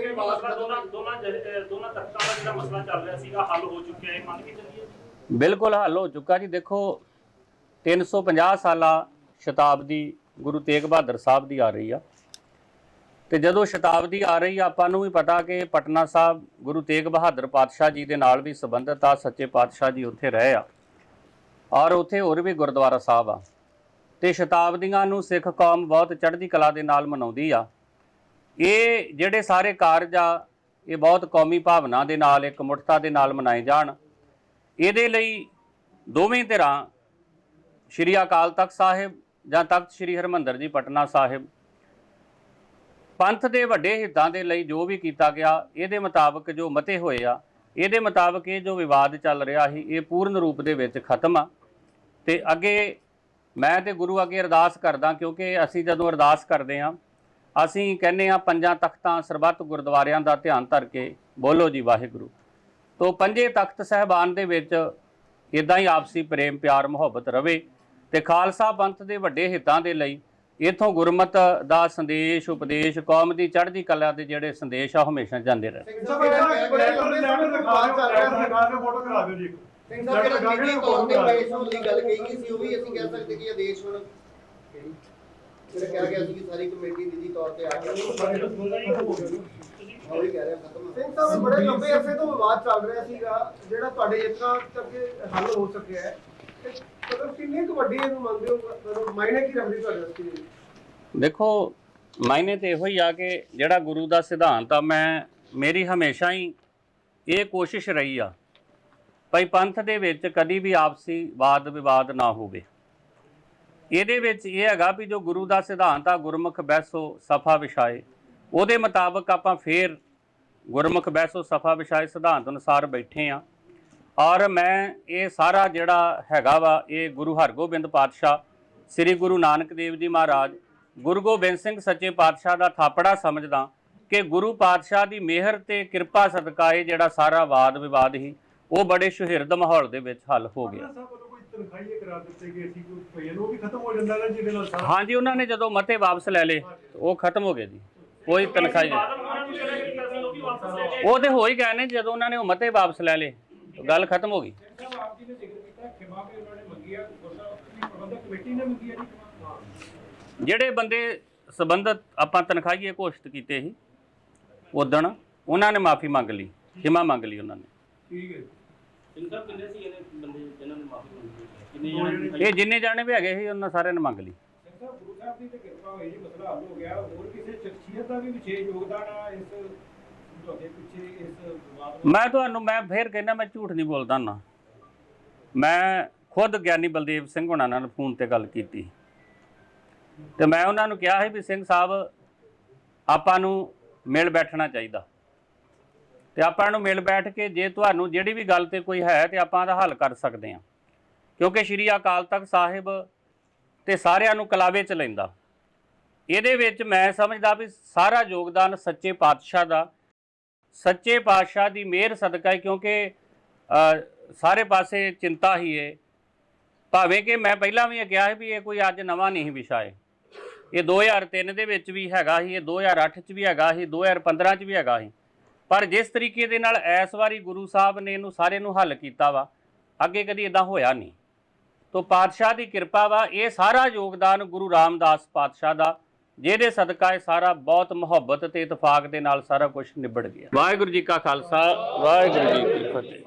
ਕਿ ਮਸਲਾ ਦੋਨਾਂ ਦੋਨਾਂ ਜਹ- ਅਹ ਦੋਨਾਂ ਤਖਤਾਂ ਦਾ ਜਿਹੜਾ ਮਸਲਾ ਚੱਲ ਰਿਹਾ ਸੀਗਾ, ਹੱਲ ਹੋ ਚੁੱਕਿਆ ਹੈ, ਮੰਨ ਕੇ ਚੱਲੀਏ। ਬਿਲਕੁਲ ਹੱਲ ਹੋ ਚੁੱਕਾ ਜੀ। ਦੇਖੋ 350 ਸਾਲਾ ਸ਼ਤਾਬਦੀ ਗੁਰੂ ਤੇਗ ਬਹਾਦਰ ਸਾਹਿਬ ਦੀ ਆ ਰਹੀ ਆ। ਤੇ ਜਦੋਂ ਸ਼ਤਾਬਦੀ ਆ ਰਹੀ ਆ, ਆਪਾਂ ਨੂੰ ਵੀ ਪਤਾ ਕਿ ਪਟਨਾ ਸਾਹਿਬ ਗੁਰੂ ਤੇਗ ਬਹਾਦਰ ਪਾਤਸ਼ਾਹ ਜੀ ਦੇ ਨਾਲ ਵੀ ਸੰਬੰਧਿਤ ਆ, ਸੱਚੇ ਪਾਤਸ਼ਾਹ ਜੀ ਉੱਥੇ ਰਹੇ ਆ। ਔਰ ਉੱਥੇ ਹੋਰ ਵੀ ਗੁਰਦੁਆਰਾ ਸਾਹਿਬ ਆ। ਤੇ ਸ਼ਤਾਬਦੀਆਂ ਨੂੰ ਸਿੱਖ ਕੌਮ ਬਹੁਤ ਚੜ੍ਹਦੀ ਕਲਾ ਦੇ ਨਾਲ ਮਨਾਉਂਦੀ ਆ। ਇਹ ਜਿਹੜੇ ਸਾਰੇ ਕਾਰਜ ਆ, ਇਹ ਬਹੁਤ ਕੌਮੀ ਭਾਵਨਾ ਦੇ ਨਾਲ, ਇੱਕ ਮੁੱਠਤਾ ਦੇ ਨਾਲ ਮਨਾਏ ਜਾਣ। ਇਹਦੇ ਲਈ ਦੋਵੇਂ ਧਿਰਾਂ, ਸ਼੍ਰੀ ਅਕਾਲ ਤਖਤ ਸਾਹਿਬ ਜਾਂ ਤਖਤ ਸ਼੍ਰੀ ਹਰਮੰਦਰ ਜੀ, ਪਟਨਾ ਸਾਹਿਬ, ਪੰਥ ਦੇ ਵੱਡੇ ਹਿੱਤਾਂ ਦੇ ਲਈ ਜੋ ਵੀ ਕੀਤਾ ਗਿਆ, ਇਹਦੇ ਮੁਤਾਬਕ ਜੋ ਮਤੇ ਹੋਏ ਆ, ਇਹਦੇ ਮੁਤਾਬਕ ਇਹ ਜੋ ਵਿਵਾਦ ਚੱਲ ਰਿਹਾ ਸੀ, ਇਹ ਪੂਰਨ ਰੂਪ ਦੇ ਵਿੱਚ ਖਤਮ ਆ। ਤੇ ਅੱਗੇ ਮੈਂ ਤੇ ਗੁਰੂ ਅੱਗੇ ਅਰਦਾਸ ਕਰਦਾ, ਕਿਉਂਕਿ ਅਸੀਂ ਜਦੋਂ ਅਰਦਾਸ ਕਰਦੇ ਆ ਅਸੀਂ ਕਹਿੰਦੇ ਆ ਪੰਜਾਂ ਤਖਤਾਂ ਸਰਬੱਤ ਗੁਰਦੁਆਰਿਆਂ ਦਾ ਧਿਆਨ ਧਰ ਕੇ ਬੋਲੋ ਜੀ ਵਾਹਿਗੁਰੂ। ਤੋ ਪੰਜੇ ਤਖਤ ਸਹਿਬਾਨ ਦੇ ਵਿੱਚ ਇਦਾਂ ਹੀ ਆਪਸੀ ਪ੍ਰੇਮ ਪਿਆਰ ਮੁਹੱਬਤ ਰਵੇ ਤੇ ਖਾਲਸਾ ਪੰਥ ਦੇ ਵੱਡੇ ਹਿੱਤਾਂ ਦੇ ਲਈ ਇਥੋਂ ਗੁਰਮਤ ਦਾ ਸੰਦੇਸ਼ ਉਪਦੇਸ਼ ਕੌਮ ਦੀ ਚੜ੍ਹਦੀ ਕਲਾ ਦੇ ਜਿਹੜੇ ਸੰਦੇਸ਼ ਆ ਉਹ ਹਮੇਸ਼ਾ ਜਾਂਦੇ ਰਹੇ। ਸਿੰਘ ਸਾਹਿਬ ਜਿਹੜਾ ਬੜੇ ਲੰਬੇ ਸਮੇਂ ਤੋਂ ਬਾਤ ਚੱਲ ਰਿਹਾ ਸੀ। ਸਿੰਘ ਸਾਹਿਬ ਜਿਹੜਾ ਨਿੱਜੀ ਤੌਰ ਤੇ ਪੇਸ਼ ਹੋਣ ਦੀ ਗੱਲ ਕਹੀ ਗਈ ਸੀ ਉਹ ਵੀ ਅਸੀਂ ਕਹਿ ਸਕਦੇ ਕਿ ਇਹ ਦੇਸ਼ ਹੁਣ ਜਿਹੜਾ ਕਿਹਾ ਗਿਆ ਸੀ ਕਿ ਸਾਰੀ ਕਮੇਟੀ ਨਿੱਜੀ ਤੌਰ ਤੇ ਆ ਕੇ ਉਹ ਵੀ ਕਹਿ ਰਿਹਾ ਖਤਮ ਸਿੰਘ ਸਾਹਿਬ ਬੜੇ ਲੰਬੇ ਅਰਸੇ ਤੋਂ ਵਿਵਾਦ ਚੱਲ ਰਿਹਾ ਸੀਗਾ ਜਿਹੜਾ ਤੁਹਾਡੇ ਯਤਨਾਂ ਕਰਕੇ ਹੱਲ ਹੋ ਸਕਿਆ ਹੈ। ਤੇ ਮਤਲਬ ਕਿੰਨੀ ਕੁ ਵੱਡੀ ਇਹਨੂੰ ਮੰਨਦੇ ਹੋ? ਮਤਲਬ ਮਾਇਨੇ ਕੀ ਰੱਖਦੀ ਤੁਹਾਡੇ ਵਾਸਤੇ ਇਹ? ਦੇਖੋ ਮਾਇਨੇ ਤੇ ਇਹੋ ਹੀ ਆ ਕਿ ਜਿਹੜਾ ਗੁਰੂ ਦਾ ਸਿਧਾਂਤ ਆ ਮੈਂ ਮੇਰੀ ਹਮੇਸ਼ਾ ਹੀ ਇਹ ਕੋਸ਼ਿਸ਼ ਰਹੀ ਆ ਭਈ ਪੰਥ ਦੇ ਵਿੱਚ ਕਦੀ ਵੀ ਆਪਸੀ ਵਾਦ ਵਿਵਾਦ ਨਾ ਹੋਵੇ। ਇਹਦੇ ਵਿੱਚ ਇਹ ਹੈਗਾ ਵੀ ਜੋ ਗੁਰੂ ਦਾ ਸਿਧਾਂਤ ਆ, ਗੁਰਮੁਖ ਬੈਸੋ ਸਫਾ ਵਿਛਾਏ। ਉਹਦੇ ਮੁਤਾਬਕ ਆਪਾਂ ਫੇਰ ਗੁਰਮੁਖ ਬੈਸੋ ਸਫਾ ਵਿਛਾਏ ਸਿਧਾਂਤ ਅਨੁਸਾਰ ਬੈਠੇ ਆ। ਔਰ ਮੈਂ ਇਹ ਸਾਰਾ ਜਿਹੜਾ ਹੈਗਾ ਵਾ, ਇਹ ਗੁਰੂ ਹਰਗੋਬਿੰਦ ਪਾਤਸ਼ਾਹ, ਸ੍ਰੀ ਗੁਰੂ ਨਾਨਕ ਦੇਵ ਜੀ ਮਹਾਰਾਜ, ਗੁਰੂ ਗੋਬਿੰਦ ਸਿੰਘ ਸੱਚੇ ਪਾਤਸ਼ਾਹ ਦਾ ਥਾਪੜਾ ਸਮਝਦਾ ਕਿ ਗੁਰੂ ਪਾਤਸ਼ਾਹ ਦੀ ਮਿਹਰ ਤੇ ਕਿਰਪਾ ਸਦਕਾ ਇਹ ਜਿਹੜਾ ਸਾਰਾ ਵਾਦ ਵਿਵਾਦ ਹੀ, ਉਹ ਬੜੇ ਸੁਹਿਰਦ ਮਾਹੌਲ ਦੇ ਵਿੱਚ ਹੱਲ ਹੋ ਗਿਆ। ਤਨਖਾਹੀਏ ਕਰਾ ਦਿੱਤੇ ਗਏ ਸੀ ਕੋਈ ਭਈਆ ਉਹ ਵੀ ਖਤਮ ਹੋ ਜਾਂਦਾ ਨਾ ਜਿਹਦੇ ਨਾਲ ਸਾਰਾ ਹਾਂਜੀ ਉਹਨਾਂ ਨੇ ਜਦੋਂ ਮਤੇ ਵਾਪਸ ਲੈ ਲਏ ਉਹ ਖਤਮ ਹੋ ਗਏ ਜੀ। ਕੋਈ ਤਨਖਾਹ ਨਹੀਂ। ਉਹ ਤੇ ਹੋ ਹੀ ਗਏ ਨੇ ਜਦੋਂ ਉਹਨਾਂ ਨੇ ਉਹ ਮਤੇ ਵਾਪਸ ਲੈ ਲਏ ਗੱਲ ਖਤਮ ਹੋ ਗਈ। ਸਾਹਿਬ ਆਪ ਜੀ ਨੇ ਜ਼ਿਕਰ ਕੀਤਾ ਖਿਮਾ ਵੀ ਉਹਨਾਂ ਨੇ ਮੰਗੀ ਆ ਗੁਰਦੁਆਰਾ ਪ੍ਰਬੰਧਕ ਕਮੇਟੀ ਨੇ ਮੰਗੀ ਆ ਜੀ ਖਿਮਾ ਜਿਹੜੇ ਬੰਦੇ ਸੰਬੰਧਤ ਆਪਾਂ ਤਨਖਾਹੀਏ ਘੋਸ਼ਿਤ ਕੀਤੇ ਸੀ ਉਦਣ ਉਹਨਾਂ ਨੇ ਮਾਫੀ ਮੰਗ ਲਈ ਖਿਮਾ ਮੰਗ ਲਈ ਉਹਨਾਂ ਨੇ। ਠੀਕ ਹੈ ਸਿੰਘ ਸਾਹਿਬ ਕਿੰਨੇ ਸੀ ਇਹਨੇ ਬੰਦੇ ਜਿਨ੍ਹਾਂ ਨੇ ਮਾਫੀ ਮੰਗੀ ਕਿੰਨੇ ਜਣੇ ਇਹ ਜਿੰਨੇ ਜਾਣੇ ਵੀ ਹੈਗੇ ਸੀ ਉਹਨਾਂ ਸਾਰਿਆਂ ਨੇ ਮੰਗ ਲਈ। ਸਿੰਘ ਸਾਹਿਬ ਗੁਰੂ ਸਾਹਿਬ ਦੀ ਤੇ ਕਿਰਪਾ ਹੋਈ ਜੀ ਮਸਲਾ ਹੱਲ ਹੋ ਗਿਆ। ਹੋਰ ਕਿਸੇ ਸ਼ਖਸੀਅਤ ਦਾ ਵੀ ਵਿਸ਼ੇਸ਼ ਯੋਗਦਾਨ ਆ ਇਸ ਸਮਝੌਤੇ ਪਿੱਛੇ ਇਸ ਵਿਵਾਦ ਨੂੰ? ਮੈਂ ਤੁਹਾਨੂੰ ਮੈਂ ਫੇਰ ਕਹਿੰਦਾ ਮੈਂ ਝੂਠ ਨਹੀਂ ਬੋਲਦਾ ਨਾ ਮੈਂ ਖੁਦ ਗਿਆਨੀ ਬਲਦੇਵ ਸਿੰਘ ਹੁਣਾਂ ਨਾਲ ਫੋਨ ਤੇ ਗੱਲ ਕੀਤੀ। ਤੇ ਮੈਂ ਉਹਨਾਂ ਨੂੰ ਕਿਹਾ ਸੀ ਵੀ ਸਿੰਘ ਸਾਹਿਬ ਆਪਾਂ ਨੂੰ ਮਿਲ ਬੈਠਣਾ ਚਾਹੀਦਾ। ਤੇ ਆਪਾਂ ਨੂੰ ਮਿਲ ਬੈਠ ਕੇ ਜੇ ਤੁਹਾਨੂੰ ਜਿਹੜੀ ਵੀ ਗੱਲ ਤੇ ਕੋਈ ਹੈ ਤੇ ਆਪਾਂ ਦਾ ਹੱਲ ਕਰ ਸਕਦੇ ਹਾਂ। ਕਿਉਂਕਿ ਸ਼੍ਰੀ ਅਕਾਲ ਤਖਤ ਸਾਹਿਬ ਤੇ ਸਾਰਿਆਂ ਨੂੰ ਕਲਾਵੇ ਚ ਲੈਂਦਾ। ਇਹਦੇ ਵਿੱਚ ਮੈਂ ਸਮਝਦਾ ਵੀ ਸਾਰਾ ਯੋਗਦਾਨ ਸੱਚੇ ਪਾਤਸ਼ਾਹ ਦਾ। ਸੱਚੇ ਪਾਤਸ਼ਾਹ ਦੀ ਮਿਹਰ ਸਦਕਾ ਹੈ ਕਿਉਂਕਿ ਸਾਰੇ ਪਾਸੇ ਚਿੰਤਾ ਹੀ ਹੈ ਭਾਵੇਂ ਕਿ ਮੈਂ ਪਹਿਲਾਂ ਵੀ ਇਹ ਕਿਹਾ ਸੀ ਵੀ ਇਹ ਕੋਈ ਅੱਜ ਨਵਾਂ ਨਹੀਂ ਵਿਸ਼ਾ ਹੈ ਇਹ 2003 ਦੇ ਵਿੱਚ ਵੀ ਹੈਗਾ ਸੀ, ਇਹ 2008 ਚ ਵੀ ਹੈਗਾ ਸੀ 2015 ਚ ਵੀ ਹੈਗਾ ਸੀ। ਪਰ ਜਿਸ ਤਰੀਕੇ ਦੇ ਨਾਲ ਇਸ ਵਾਰੀ ਗੁਰੂ ਸਾਹਿਬ ਨੇ ਇਹਨੂੰ ਸਾਰੇ ਨੂੰ ਹੱਲ ਕੀਤਾ ਵਾ, ਅੱਗੇ ਕਦੀ ਇਦਾਂ ਹੋਇਆ ਨਹੀਂ। ਤੋ ਪਾਤਸ਼ਾਹ ਦੀ ਕਿਰਪਾ ਵਾ, ਇਹ ਸਾਰਾ ਯੋਗਦਾਨ ਗੁਰੂ ਰਾਮਦਾਸ ਪਾਤਸ਼ਾਹ ਦਾ, ਜਿਹਦੇ ਸਦਕਾ ਇਹ ਸਾਰਾ ਬਹੁਤ ਮੁਹੱਬਤ ਤੇ ਇਤਫਾਕ ਦੇ ਨਾਲ ਸਾਰਾ ਕੁਝ ਨਿਬੜ ਗਿਆ। ਵਾਹਿਗੁਰੂ ਜੀ ਕਾ ਖਾਲਸਾ, ਵਾਹਿਗੁਰੂ ਜੀ ਕੀ ਫਤਿਹ।